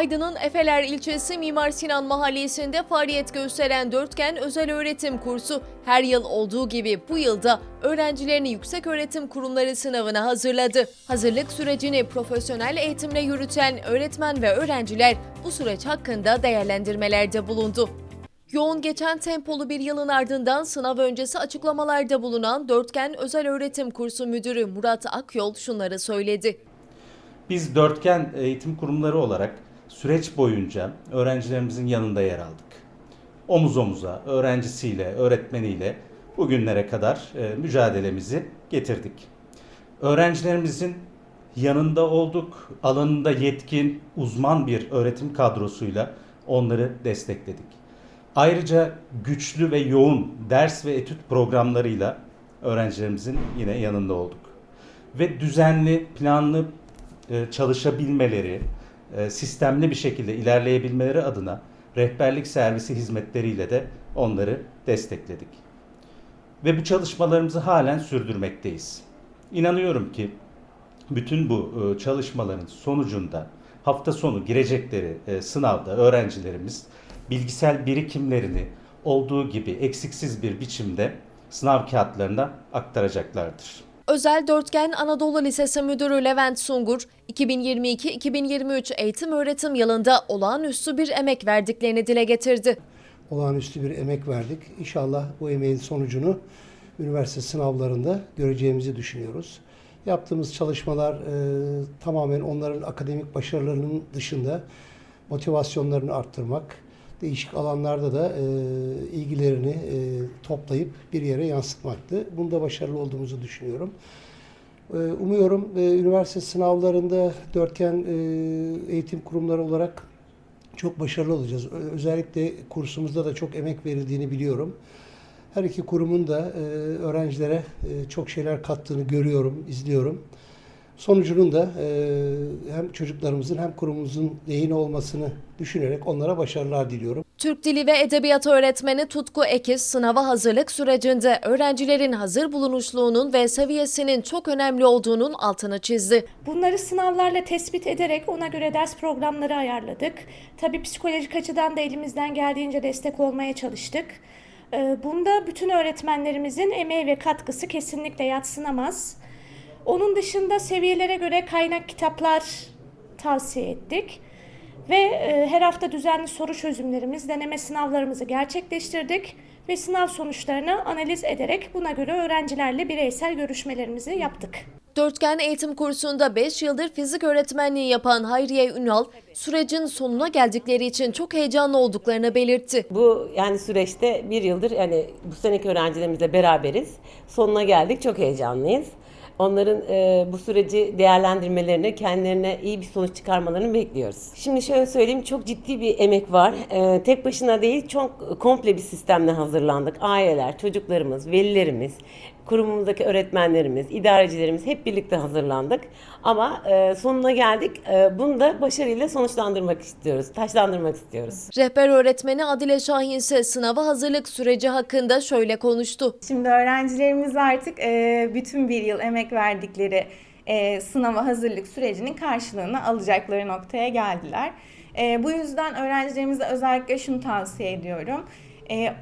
Aydın'ın Efeler ilçesi Mimar Sinan Mahallesi'nde faaliyet gösteren Dörtgen Özel Öğretim Kursu her yıl olduğu gibi bu yılda öğrencilerini yüksek öğretim kurumları sınavına hazırladı. Hazırlık sürecini profesyonel eğitimle yürüten öğretmen ve öğrenciler bu süreç hakkında değerlendirmelerde bulundu. Yoğun geçen tempolu bir yılın ardından sınav öncesi açıklamalarda bulunan Dörtgen Özel Öğretim Kursu Müdürü Murat Akyol şunları söyledi. Biz dörtgen eğitim kurumları olarak süreç boyunca öğrencilerimizin yanında yer aldık. Omuz omuza, öğrencisiyle, öğretmeniyle bugünlere kadar e, mücadelemizi getirdik. Öğrencilerimizin yanında olduk, alanında yetkin, uzman bir öğretim kadrosuyla onları destekledik. Ayrıca güçlü ve yoğun ders ve etüt programlarıyla öğrencilerimizin yine yanında olduk. Ve düzenli, planlı e, çalışabilmeleri, e, sistemli bir şekilde ilerleyebilmeleri adına rehberlik servisi hizmetleriyle de onları destekledik. Ve bu çalışmalarımızı halen sürdürmekteyiz. İnanıyorum ki bütün bu e, çalışmaların sonucunda hafta sonu girecekleri e, sınavda öğrencilerimiz bilgisel birikimlerini olduğu gibi eksiksiz bir biçimde sınav kağıtlarına aktaracaklardır. Özel Dörtgen Anadolu Lisesi Müdürü Levent Sungur, 2022-2023 eğitim öğretim yılında olağanüstü bir emek verdiklerini dile getirdi. olağanüstü bir emek verdik. İnşallah bu emeğin sonucunu üniversite sınavlarında göreceğimizi düşünüyoruz. Yaptığımız çalışmalar e, tamamen onların akademik başarılarının dışında motivasyonlarını arttırmak, değişik alanlarda da e, ilgilerini e, toplayıp bir yere yansıtmaktı. Bunda başarılı olduğumuzu düşünüyorum. E, Umuyorum e, üniversite sınavlarında dörtgen e, eğitim kurumları olarak çok başarılı olacağız. Özellikle kursumuzda da çok emek verildiğini biliyorum. Her iki kurumun da e, öğrencilere e, çok şeyler kattığını görüyorum, izliyorum. Sonucunun da e, hem çocuklarımızın hem kurumumuzun lehine olmasını düşünerek onlara başarılar diliyorum. Türk Dili ve Edebiyatı öğretmeni Tutku Ekiz sınava hazırlık sürecinde öğrencilerin hazır bulunuşluğunun ve seviyesinin çok önemli olduğunun altını çizdi. Bunları sınavlarla tespit ederek ona göre ders programları ayarladık. Tabii psikolojik açıdan da elimizden geldiğince destek olmaya çalıştık. Ee, Bunda bütün öğretmenlerimizin emeği ve katkısı kesinlikle yatsınamaz. Onun dışında seviyelere göre kaynak kitaplar tavsiye ettik. Ve e, her hafta düzenli soru çözümlerimiz, deneme sınavlarımızı gerçekleştirdik ve sınav sonuçlarını analiz ederek buna göre öğrencilerle bireysel görüşmelerimizi yaptık. Dörtgen eğitim kursunda 5 yıldır fizik öğretmenliği yapan Hayriye Ünal, sürecin sonuna geldikleri için çok heyecanlı olduklarını belirtti. Bu yani süreçte bir yıldır yani bu seneki öğrencilerimizle beraberiz. Sonuna geldik. Çok heyecanlıyız. Onların e, bu süreci değerlendirmelerini, kendilerine iyi bir sonuç çıkarmalarını bekliyoruz. Şimdi şöyle söyleyeyim, çok ciddi bir emek var. E, tek başına değil, çok komple bir sistemle hazırlandık. Aileler, çocuklarımız, velilerimiz, kurumumuzdaki öğretmenlerimiz, idarecilerimiz hep birlikte hazırlandık. Ama e, sonuna geldik. E, bunu da başarıyla sonuçlandırmak istiyoruz, taşlandırmak istiyoruz. Rehber öğretmeni Adile Şahin ise sınava hazırlık süreci hakkında şöyle konuştu. Şimdi öğrencilerimiz artık e, bütün bir yıl emek verdikleri e, sınava hazırlık sürecinin karşılığını alacakları noktaya geldiler. E, bu yüzden öğrencilerimize özellikle şunu tavsiye ediyorum. E,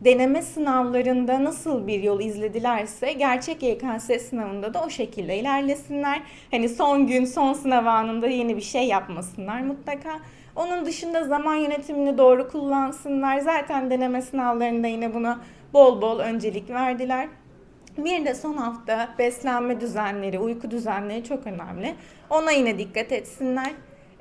deneme sınavlarında nasıl bir yol izledilerse gerçek YKS sınavında da o şekilde ilerlesinler. Hani son gün, son sınav anında yeni bir şey yapmasınlar mutlaka. Onun dışında zaman yönetimini doğru kullansınlar. Zaten deneme sınavlarında yine buna bol bol öncelik verdiler. Bir de son hafta beslenme düzenleri, uyku düzenleri çok önemli. Ona yine dikkat etsinler.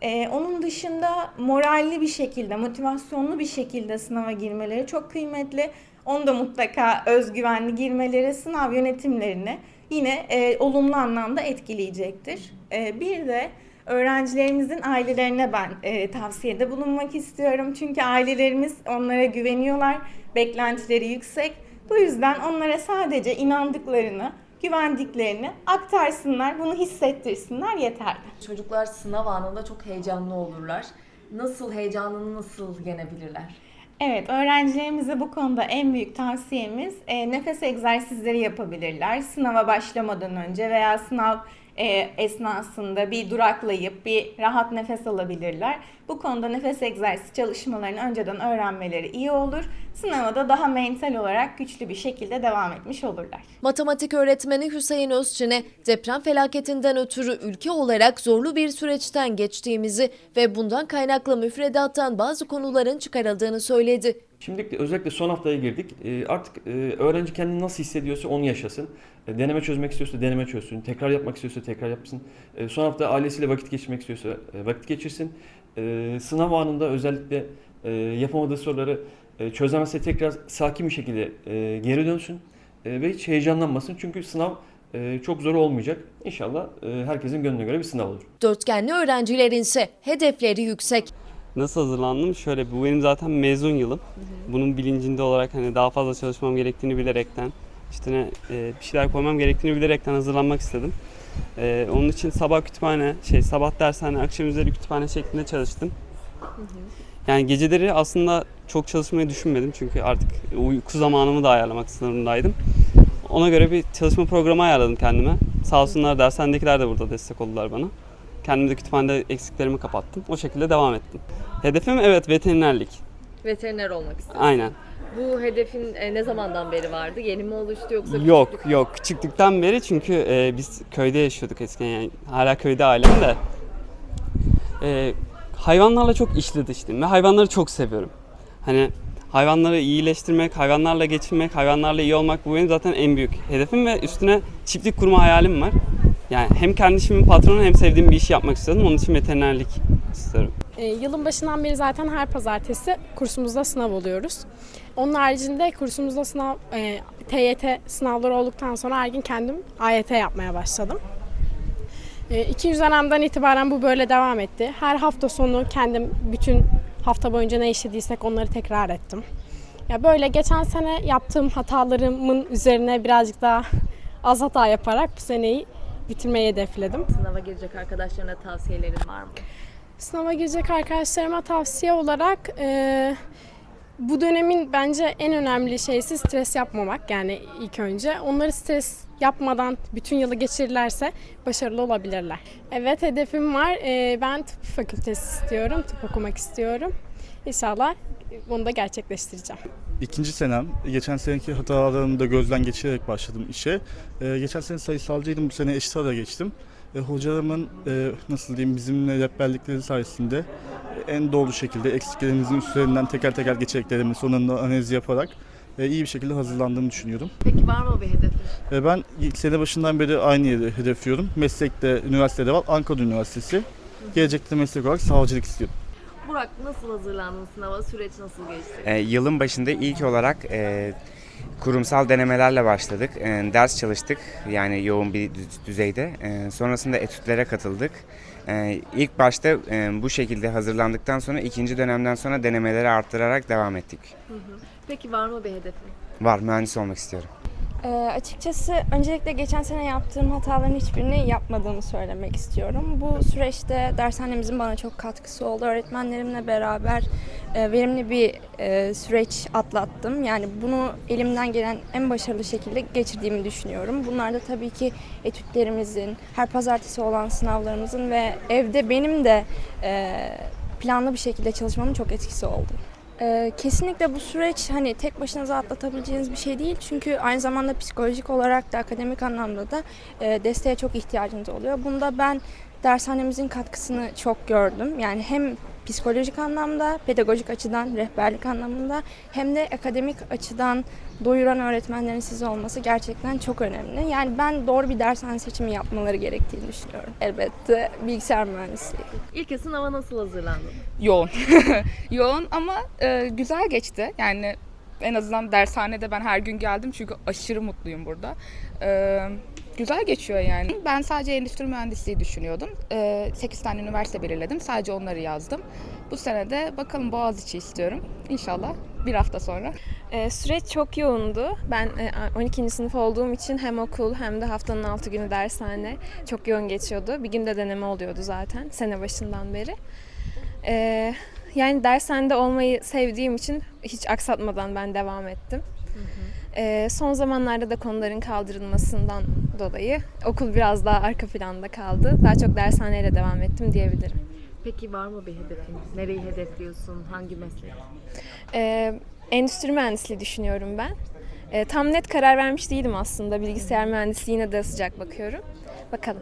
Ee, onun dışında moralli bir şekilde, motivasyonlu bir şekilde sınava girmeleri çok kıymetli. Onu da mutlaka özgüvenli girmeleri sınav yönetimlerini yine e, olumlu anlamda etkileyecektir. E, bir de öğrencilerimizin ailelerine ben e, tavsiyede bulunmak istiyorum. Çünkü ailelerimiz onlara güveniyorlar, beklentileri yüksek. Bu yüzden onlara sadece inandıklarını, güvendiklerini aktarsınlar, bunu hissettirsinler yeterli. Çocuklar sınav anında çok heyecanlı olurlar. Nasıl heyecanını nasıl yenebilirler? Evet, öğrencilerimize bu konuda en büyük tavsiyemiz e, nefes egzersizleri yapabilirler. Sınava başlamadan önce veya sınav e, esnasında bir duraklayıp bir rahat nefes alabilirler. Bu konuda nefes egzersizi çalışmalarını önceden öğrenmeleri iyi olur. Sınava da daha mental olarak güçlü bir şekilde devam etmiş olurlar. Matematik öğretmeni Hüseyin Özçin'e deprem felaketinden ötürü ülke olarak zorlu bir süreçten geçtiğimizi ve bundan kaynaklı müfredattan bazı konuların çıkarıldığını söyledi. Şimdi özellikle son haftaya girdik. Ee, Artık e, öğrenci kendini nasıl hissediyorsa onu yaşasın. E, Deneme çözmek istiyorsa deneme çözsün. Tekrar yapmak istiyorsa tekrar yapsın. E, Son hafta ailesiyle vakit geçirmek istiyorsa e, vakit geçirsin. Sınav anında özellikle yapamadığı soruları çözemezse tekrar sakin bir şekilde geri dönsün. Ve hiç heyecanlanmasın. Çünkü sınav çok zor olmayacak. İnşallah herkesin gönlüne göre bir sınav olur. Dörtgenli öğrencilerin ise hedefleri yüksek. Nasıl hazırlandım? Şöyle bu benim zaten mezun yılım. Bunun bilincinde olarak hani daha fazla çalışmam gerektiğini bilerekten işte ne, e, bir şeyler koymam gerektiğini bilerekten hazırlanmak istedim. E, onun için sabah kütüphane, şey sabah dershane, akşam üzeri kütüphane şeklinde çalıştım. Yani geceleri aslında çok çalışmayı düşünmedim çünkü artık uyku zamanımı da ayarlamak sınırındaydım. Ona göre bir çalışma programı ayarladım kendime. Sağ olsunlar dershanedekiler de burada destek oldular bana. Kendim de kütüphanede eksiklerimi kapattım. O şekilde devam ettim. Hedefim evet veterinerlik. Veteriner olmak istedim. Aynen. Bu hedefin e, ne zamandan beri vardı? Yeni mi oluştu yoksa Yok küçüklük- yok küçüklükten beri çünkü e, biz köyde yaşıyorduk eskiden yani hala köyde ailem de. E, hayvanlarla çok işli dışlıyım ve hayvanları çok seviyorum. Hani hayvanları iyileştirmek, hayvanlarla geçinmek, hayvanlarla iyi olmak bu benim zaten en büyük hedefim ve üstüne çiftlik kurma hayalim var. Yani hem kendi işimin patronu hem sevdiğim bir işi yapmak istiyordum. Onun için veterinerlik istiyorum. E, yılın başından beri zaten her pazartesi kursumuzda sınav oluyoruz. Onun haricinde kursumuzda sınav, e, TYT sınavları olduktan sonra her gün kendim AYT yapmaya başladım. E, ikinci dönemden itibaren bu böyle devam etti. Her hafta sonu kendim bütün hafta boyunca ne işlediysek onları tekrar ettim. Ya böyle geçen sene yaptığım hatalarımın üzerine birazcık daha az hata yaparak bu seneyi bitirmeyi hedefledim. Sınava girecek arkadaşlarına tavsiyelerin var mı? Sınava girecek arkadaşlarıma tavsiye olarak e, bu dönemin bence en önemli şeysi stres yapmamak yani ilk önce. Onları stres yapmadan bütün yılı geçirirlerse başarılı olabilirler. Evet hedefim var. E, ben tıp fakültesi istiyorum. Tıp okumak istiyorum. İnşallah bunu da gerçekleştireceğim. İkinci senem. Geçen seneki hatalarımı da gözden geçirerek başladım işe. Ee, geçen sene sayısalcıydım, bu sene eşit ağda geçtim. E, hocalarımın e, nasıl diyeyim bizimle rehberlikleri sayesinde en doğru şekilde eksiklerimizin üstlerinden teker teker geçeceklerimi sonunda analiz yaparak e, iyi bir şekilde hazırlandığımı düşünüyorum. Peki var mı bir hedefin? E, ben ilk sene başından beri aynı yeri hedefliyorum. Meslekte, üniversitede var. Ankara Üniversitesi. Gelecekte meslek olarak savcılık istiyorum. Burak nasıl hazırlandın sınava? Süreç nasıl geçti? E, yılın başında ilk olarak e, kurumsal denemelerle başladık. E, ders çalıştık yani yoğun bir düz- düzeyde. E, sonrasında etütlere katıldık. E, ilk başta e, bu şekilde hazırlandıktan sonra ikinci dönemden sonra denemeleri arttırarak devam ettik. Peki var mı bir hedefin? Var mühendis olmak istiyorum. Ee, açıkçası öncelikle geçen sene yaptığım hataların hiçbirini yapmadığımı söylemek istiyorum. Bu süreçte dershanemizin bana çok katkısı oldu. Öğretmenlerimle beraber e, verimli bir e, süreç atlattım. Yani bunu elimden gelen en başarılı şekilde geçirdiğimi düşünüyorum. Bunlar da tabii ki etütlerimizin, her pazartesi olan sınavlarımızın ve evde benim de e, planlı bir şekilde çalışmamın çok etkisi oldu. Ee, kesinlikle bu süreç hani tek başınıza atlatabileceğiniz bir şey değil. Çünkü aynı zamanda psikolojik olarak da akademik anlamda da e, desteğe çok ihtiyacınız oluyor. Bunda ben dershanemizin katkısını çok gördüm. Yani hem psikolojik anlamda, pedagojik açıdan, rehberlik anlamında hem de akademik açıdan doyuran öğretmenlerin size olması gerçekten çok önemli. Yani ben doğru bir dershane seçimi yapmaları gerektiğini düşünüyorum. Elbette bilgisayar mühendisliği. İlk sınava nasıl hazırlandın? yoğun. yoğun ama e, güzel geçti. Yani en azından dershanede ben her gün geldim çünkü aşırı mutluyum burada. E, güzel geçiyor yani. Ben sadece endüstri mühendisliği düşünüyordum. E, 8 tane üniversite belirledim. Sadece onları yazdım. Bu sene de bakalım Boğaziçi istiyorum. İnşallah bir hafta sonra. Ee, süreç çok yoğundu. Ben e, 12. sınıf olduğum için hem okul hem de haftanın 6 günü dershane çok yoğun geçiyordu. Bir günde deneme oluyordu zaten sene başından beri. Ee, yani dershanede olmayı sevdiğim için hiç aksatmadan ben devam ettim. Ee, son zamanlarda da konuların kaldırılmasından dolayı okul biraz daha arka planda kaldı. Daha çok dershaneyle devam ettim diyebilirim. Peki var mı bir hedefin? Nereyi hedefliyorsun? Hangi meslek? Ee, endüstri mühendisliği düşünüyorum ben. Ee, tam net karar vermiş değilim aslında. Bilgisayar mühendisliğine de sıcak bakıyorum. Bakalım.